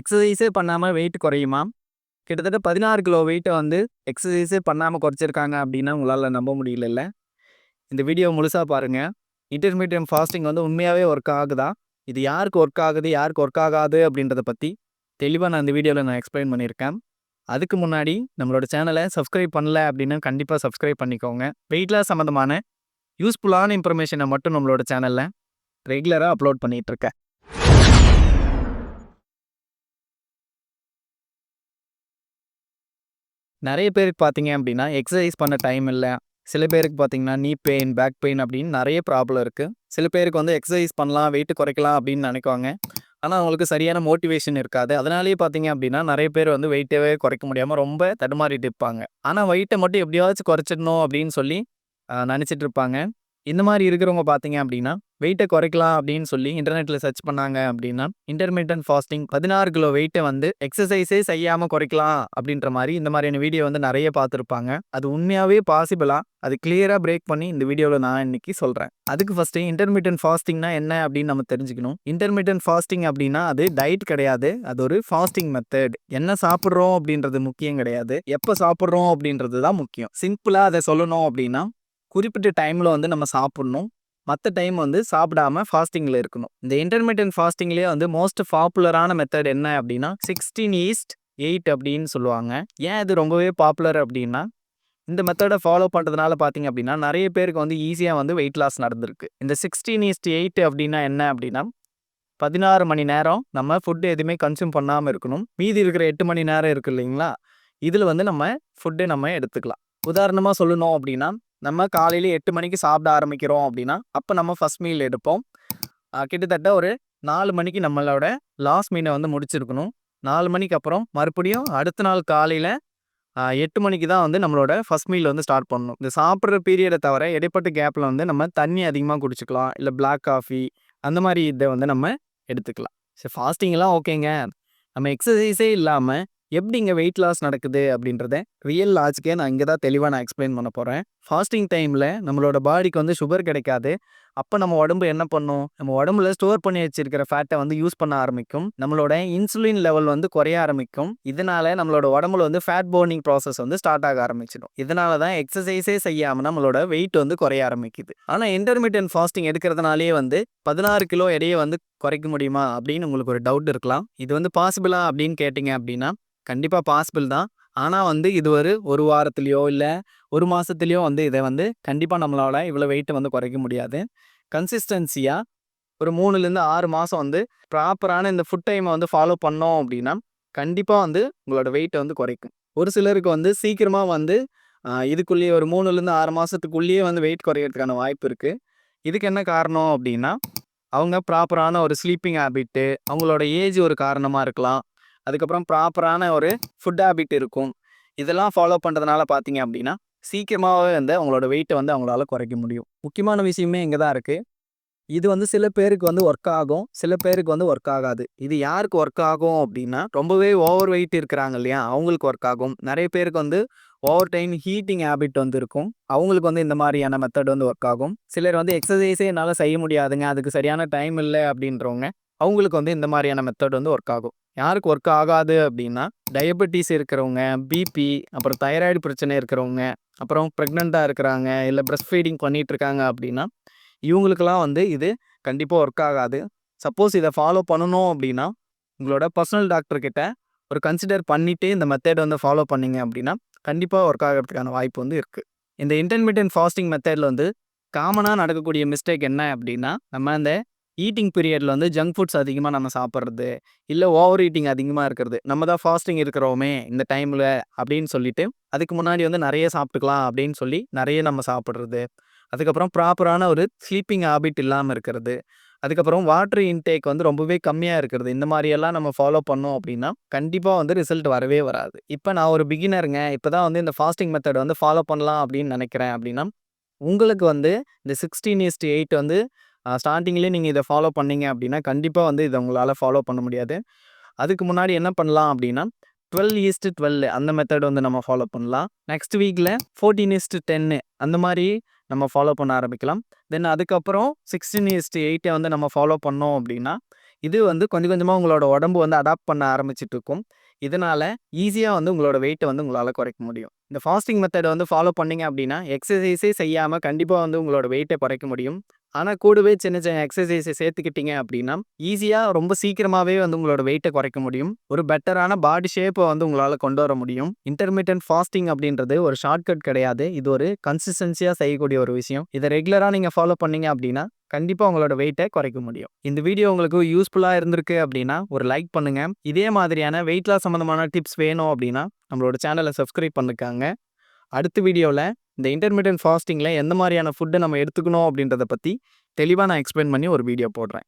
எக்ஸசைஸே பண்ணாமல் வெயிட் குறையுமா? கிட்டத்தட்ட பதினாறு கிலோ வெயிட்டை வந்து எக்ஸசைஸே பண்ணாமல் குறைச்சிருக்காங்க அப்படின்னா உங்களால் நம்ப முடியலல்ல. இந்த வீடியோ முழுசாக பாருங்கள் இன்டர்மீடியம் ஃபாஸ்டிங் வந்து உண்மையாகவே ஒர்க் ஆகுதா? இது யாருக்கு ஒர்க் ஆகுது யாருக்கு ஒர்க் ஆகாது அப்படின்றத பற்றி தெளிவாக நான் இந்த வீடியோவில் நான் எக்ஸ்பிளைன் பண்ணியிருக்கேன். அதுக்கு முன்னாடி நம்மளோட சேனலை சப்ஸ்கிரைப் பண்ணல அப்படின்னா கண்டிப்பாக சப்ஸ்கிரைப் பண்ணிக்கோங்க. வெயிட் லாஸ் சம்மந்தமான யூஸ்ஃபுல்லான இன்ஃபர்மேஷனை மட்டும் நம்மளோட சேனலில் ரெகுலராக அப்லோட் பண்ணிகிட்ருக்கேன் நிறைய பேருக்கு பார்த்தீங்க அப்படின்னா எக்ஸசைஸ் பண்ண டைம் இல்லை. சில பேருக்கு பார்த்தீங்கன்னா நீ பெயின் பேக் பெயின் அப்படின்னு நிறைய ப்ராப்ளம் இருக்குது சில பேருக்கு வந்து எக்ஸசைஸ் பண்ணலாம் வெயிட் குறைக்கலாம் அப்படின்னு நினைக்குவாங்க. ஆனால் அவங்களுக்கு சரியான மோட்டிவேஷன் இருக்காது. அதனாலேயே பார்த்தீங்க அப்படின்னா நிறைய பேர் வந்து வெயிட்டவே குறைக்க முடியாமல் ரொம்ப தடுமாறிட்டு இருப்பாங்க. ஆனால் வெயிட்டை மட்டும் எப்படியாச்சும் குறைச்சிடணும் அப்படின்னு சொல்லி நினச்சிட்டு இருப்பாங்க. இந்த மாதிரி இருக்கிறவங்க பார்த்தீங்க அப்படின்னா வெயிட்டை குறைக்கலாம் அப்படின்னு சொல்லி இன்டர்நெட்டில் சர்ச் பண்ணாங்க அப்படின்னா இன்டர்மீடியன்ட் ஃபாஸ்டிங் பதினாறு கிலோ வெயிட்டை வந்து எக்ஸசைஸே செய்யாமல் குறைக்கலாம் அப்படின்ற மாதிரி இந்த மாதிரியான வீடியோ வந்து நிறைய பார்த்துருப்பாங்க அது உண்மையாகவே பாசிபிளா அது கிளியராக பிரேக் பண்ணி இந்த வீடியோவில் நான் இன்னைக்கு சொல்கிறேன் அதுக்கு ஃபஸ்ட்டு இன்டர்மீடியன்ட் ஃபாஸ்டிங்னா என்ன அப்படின்னு நம்ம தெரிஞ்சுக்கணும். இன்டர்மீடியன்ட் ஃபாஸ்டிங் அப்படின்னா அது டயட் கிடையாது. அது ஒரு ஃபாஸ்டிங் மெத்தட் என்ன சாப்பிட்றோம் அப்படின்றது முக்கியம் கிடையாது. எப்போ சாப்பிட்றோம் அப்படின்றது தான் முக்கியம். சிம்பிளாக அதை சொல்லணும் அப்படின்னா குறிப்பிட்ட டைமில் வந்து நம்ம சாப்பிட்ணும். மற்ற டைம் வந்து சாப்பிடாம ஃபாஸ்டிங்கில் இருக்கணும். இந்த இன்டர்மீடியன்ட் ஃபாஸ்டிங்லேயே வந்து மோஸ்ட் பாப்புலரான மெத்தட் என்ன அப்படின்னா சிக்ஸ்டீன் ஈஸ்ட் எயிட் அப்படின்னு சொல்லுவாங்க. ஏன் இது ரொம்பவே பாப்புலர் அப்படின்னா இந்த மெத்தடை ஃபாலோ பண்ணுறதுனால பார்த்தீங்க அப்படின்னா நிறைய பேருக்கு வந்து ஈஸியாக வந்து வெயிட் லாஸ் நடந்திருக்கு. இந்த சிக்ஸ்டீன் ஈஸ்ட் எயிட் அப்படின்னா என்ன அப்படின்னா பதினாறு மணி நேரம் நம்ம ஃபுட்டு எதுவுமே கன்சியூம் பண்ணாமல் இருக்கணும். மீதி இருக்கிற எட்டு மணி நேரம் இருக்கு இல்லைங்களா? இதில் வந்து நம்ம ஃபுட்டு நம்ம எடுத்துக்கலாம். உதாரணமாக சொல்லணும் அப்படின்னா நம்ம காலையில் எட்டு மணிக்கு சாப்பிட ஆரம்பிக்கிறோம் அப்படின்னா அப்போ நம்ம ஃபஸ்ட் மீல் எடுப்போம். கிட்டத்தட்ட ஒரு நாலு மணிக்கு நம்மளோட லாஸ்ட் மீனை வந்து முடிச்சிருக்கணும். நாலு மணிக்கு அப்புறம் மறுபடியும் அடுத்த நாள் காலையில் எட்டு மணிக்கு தான் வந்து நம்மளோட ஃபஸ்ட் மீல் வந்து ஸ்டார்ட் பண்ணணும். இந்த சாப்பிட்ற பீரியடை தவிர இடைப்பட்ட கேப்பில் வந்து நம்ம தண்ணி அதிகமாக குடிச்சிக்கலாம். இல்லை பிளாக் காஃபி அந்த மாதிரி இதை வந்து நம்ம எடுத்துக்கலாம். சரி ஃபாஸ்டிங்லாம் ஓகேங்க நம்ம எக்ஸசைஸே இல்லாமல் எப்படி இங்கே வெயிட் லாஸ் நடக்குது அப்படின்றத ரியல் லாஜிக்கே நான் இங்கே தான் தெளிவாக நான் எக்ஸ்பிளைன் பண்ண போகிறேன் ஃபாஸ்டிங் டைமில் நம்மளோட பாடிக்கு வந்து சுகர் கிடைக்காது. அப்போ நம்ம உடம்பு என்ன பண்ணும்? நம்ம உடம்புல ஸ்டோர் பண்ணி வச்சிருக்கிற ஃபேட்டை வந்து யூஸ் பண்ண ஆரம்பிக்கும். நம்மளோட இன்சுலின் லெவல் வந்து குறைய ஆரம்பிக்கும். இதனால நம்மளோட உடம்புல வந்து ஃபேட் போர்னிங் ப்ராசஸ் வந்து ஸ்டார்ட் ஆக ஆரம்பிச்சிடும். இதனால தான் எக்ஸசைஸே செய்யாமல் நம்மளோட வெயிட் வந்து குறைய ஆரம்பிக்குது. ஆனால் இன்டர்மீடியன்ட் ஃபாஸ்டிங் எடுக்கிறதுனாலே வந்து பதினாறு கிலோ எடையை வந்து குறைக்க முடியுமா? அப்படின்னு உங்களுக்கு ஒரு டவுட் இருக்கலாம். இது வந்து பாசிபிளா அப்படின்னு கேட்டிங்க அப்படின்னா கண்டிப்பாக பாசிபிள் தான். ஆனால் வந்து இது ஒரு ஒரு வாரத்துலேயோ இல்லை ஒரு மாதத்துலேயோ வந்து இதை வந்து கண்டிப்பாக நம்மளால் இவ்வளோ வெயிட்டை வந்து குறைக்க முடியாது. கன்சிஸ்டன்சியாக ஒரு மூணுலேருந்து ஆறு மாதம் வந்து ப்ராப்பரான இந்த ஃபுட் டைமை வந்து ஃபாலோ பண்ணோம் அப்படின்னா கண்டிப்பாக வந்து உங்களோட வெயிட்டை வந்து குறைக்கும். ஒரு சிலருக்கு வந்து சீக்கிரமாக வந்து இதுக்குள்ளேயே ஒரு மூணுலேருந்து ஆறு மாதத்துக்குள்ளேயே வந்து வெயிட் குறையிறதுக்கான வாய்ப்பு இருக்குது இதுக்கு என்ன காரணம் அப்படின்னா அவங்க ப்ராப்பரான ஒரு ஸ்லீப்பிங் ஹேபிட்டு அவங்களோட ஏஜ் ஒரு காரணமாக இருக்கலாம். அதுக்கப்புறம் ப்ராப்பரான ஒரு ஃபுட் ஹேபிட் இருக்கும். இதெல்லாம் ஃபாலோ பண்ணுறதுனால பார்த்தீங்க அப்படின்னா சீக்கிரமாகவே வந்து அவங்களோட வெயிட்டை வந்து அவங்களால குறைக்க முடியும். முக்கியமான விஷயமே இங்கே தான் இருக்குது இது வந்து சில பேருக்கு வந்து ஒர்க் ஆகும் சில பேருக்கு வந்து ஒர்க் ஆகாது. இது யாருக்கு ஒர்க் ஆகும் அப்படின்னா ரொம்பவே ஓவர் வெயிட் இருக்கிறாங்க இல்லையா? அவங்களுக்கு ஒர்க் ஆகும். நிறைய பேருக்கு வந்து ஓவர் டைம் ஹீட்டிங் ஹேபிட் வந்து இருக்கும். அவங்களுக்கு வந்து இந்த மாதிரியான மெத்தட் வந்து ஒர்க் ஆகும். சிலர் வந்து எக்ஸசைஸே என்னால் செய்ய முடியாதுங்க. அதுக்கு சரியான டைம் இல்லை அப்படின்றவங்க அவங்களுக்கு வந்து இந்த மாதிரியான மெத்தட் வந்து ஒர்க் ஆகும். யாருக்கு ஒர்க் ஆகாது அப்படின்னா டயபெட்டிஸ் இருக்கிறவங்க பிபி அப்புறம் தைராய்டு பிரச்சனை இருக்கிறவங்க அப்புறம் ப்ரெக்னெண்ட்டாக இருக்கிறாங்க இல்லை ப்ரெஸ்ட் ஃபீடிங் பண்ணிகிட்டு இருக்காங்க அப்படின்னா இவங்களுக்கெல்லாம் வந்து இது கண்டிப்பாக ஒர்க் ஆகாது. சப்போஸ் இதை ஃபாலோ பண்ணணும் அப்படின்னா உங்களோட பர்சனல் டாக்டர்கிட்ட ஒரு கன்சிடர் பண்ணிவிட்டு இந்த மெத்தட் வந்து ஃபாலோ பண்ணிங்க அப்படின்னா கண்டிப்பாக ஒர்க் ஆகிறதுக்கான வாய்ப்பு வந்து இருக்குது இந்த இன்டர்மீடியன்ட் ஃபாஸ்டிங் மெத்தடில் வந்து காமனாக நடக்கக்கூடிய மிஸ்டேக் என்ன அப்படின்னா நம்ம அந்த ஈட்டிங் பீரியடில் வந்து ஜங்க் ஃபுட்ஸ் அதிகமாக நம்ம சாப்பிட்றது இல்லை ஓவர் ஈட்டிங் அதிகமாக இருக்கிறது. நம்ம தான் ஃபாஸ்டிங் இருக்கிறோமே இந்த டைமில் அப்படின்னு சொல்லிட்டு அதுக்கு முன்னாடி வந்து நிறைய சாப்பிட்டுக்கலாம் அப்படின்னு சொல்லி நிறைய நம்ம சாப்பிட்றது. அதுக்கப்புறம் ப்ராப்பரான ஒரு ஸ்லீப்பிங் ஹேபிட் இல்லாமல் இருக்கிறது. அதுக்கப்புறம் வாட்டர் இன்டேக் வந்து ரொம்பவே கம்மியாக இருக்கிறது. இந்த மாதிரியெல்லாம் நம்ம ஃபாலோ பண்ணோம் அப்படின்னா கண்டிப்பாக வந்து ரிசல்ட் வரவே வராது. இப்போ நான் ஒரு பிகினருங்க இப்போ தான் வந்து இந்த ஃபாஸ்டிங் மெத்தட் வந்து ஃபாலோ பண்ணலாம் அப்படின்னு நினைக்கிறேன் அப்படின்னா உங்களுக்கு வந்து இந்த சிக்ஸ்டீன் இஸ்ட் எயிட் வந்து ஸ்டார்டிங்லேயே நீங்கள் இதை ஃபாலோ பண்ணீங்க அப்படின்னா கண்டிப்பாக வந்து இதை உங்களால் ஃபாலோ பண்ண முடியாது அதுக்கு முன்னாடி என்ன பண்ணலாம் அப்படின்னா டுவெல் ஈஸ்ட்டு டுவெல் அந்த மெத்தட் வந்து நம்ம ஃபாலோ பண்ணலாம் நெக்ஸ்ட் வீக்கில் ஃபோர்டீன் ஈஸ்ட்டு டென்னு அந்த மாதிரி நம்ம ஃபாலோ பண்ண ஆரம்பிக்கலாம் தென் அதுக்கப்புறம் சிக்ஸ்டீன் ஈஸ்ட்டு எயிட்டை வந்து நம்ம ஃபாலோ பண்ணோம் அப்படின்னா இது வந்து கொஞ்சம் கொஞ்சமாக உங்களோட உடம்பு வந்து அடாப்ட் பண்ண ஆரம்பிச்சுட்டு இருக்கும். இதனால் ஈஸியாக வந்து உங்களோட வெயிட்டை வந்து உங்களால் குறைக்க முடியும். இந்த ஃபாஸ்டிங் மெத்தடை வந்து ஃபாலோ பண்ணீங்க அப்படின்னா, எக்ஸசைஸே செய்யாமல் கண்டிப்பாக வந்து உங்களோட வெயிட்டை குறைக்க முடியும். ஆனால் கூடவே சின்ன சின்ன எக்ஸசைஸை சேர்த்துக்கிட்டீங்க அப்படின்னா, ஈஸியாக ரொம்ப சீக்கிரமாகவே வந்து உங்களோட வெயிட்டை குறைக்க முடியும். ஒரு பெட்டரான பாடி ஷேப்பை வந்து உங்களால் கொண்டு வர முடியும். இன்டர்மீடியன்ட் ஃபாஸ்டிங் அப்படின்றது ஒரு ஷார்ட்கட் கிடையாது. இது ஒரு கன்சிஸ்டன்சியாக செய்யக்கூடிய ஒரு விஷயம். இதை ரெகுலராக நீங்கள் ஃபாலோ பண்ணீங்க அப்படின்னா, கண்டிப்பாக உங்களோட வெயிட்டை குறைக்க முடியும். இந்த வீடியோ உங்களுக்கு யூஸ்ஃபுல்லாக இருந்திருக்கு அப்படின்னா, ஒரு லைக் பண்ணுங்க. இதே மாதிரியான வெயிட் லாஸ் சம்மந்தமான டிப்ஸ் வேணும் அப்படின்னா, நம்மளோட சேனலை சப்ஸ்கிரைப் பண்ணிருக்காங்க அடுத்த வீடியோவில் இந்த இன்டர்மீடியன் ஃபாஸ்டிங்ல எந்த மாதிரியான ஃபுட்ட நம்ம எடுத்துக்கணும் அப்படின்றத பத்தி தெளிவா நான் எக்ஸ்பிளைன் பண்ணி ஒரு வீடியோ போடுறேன்.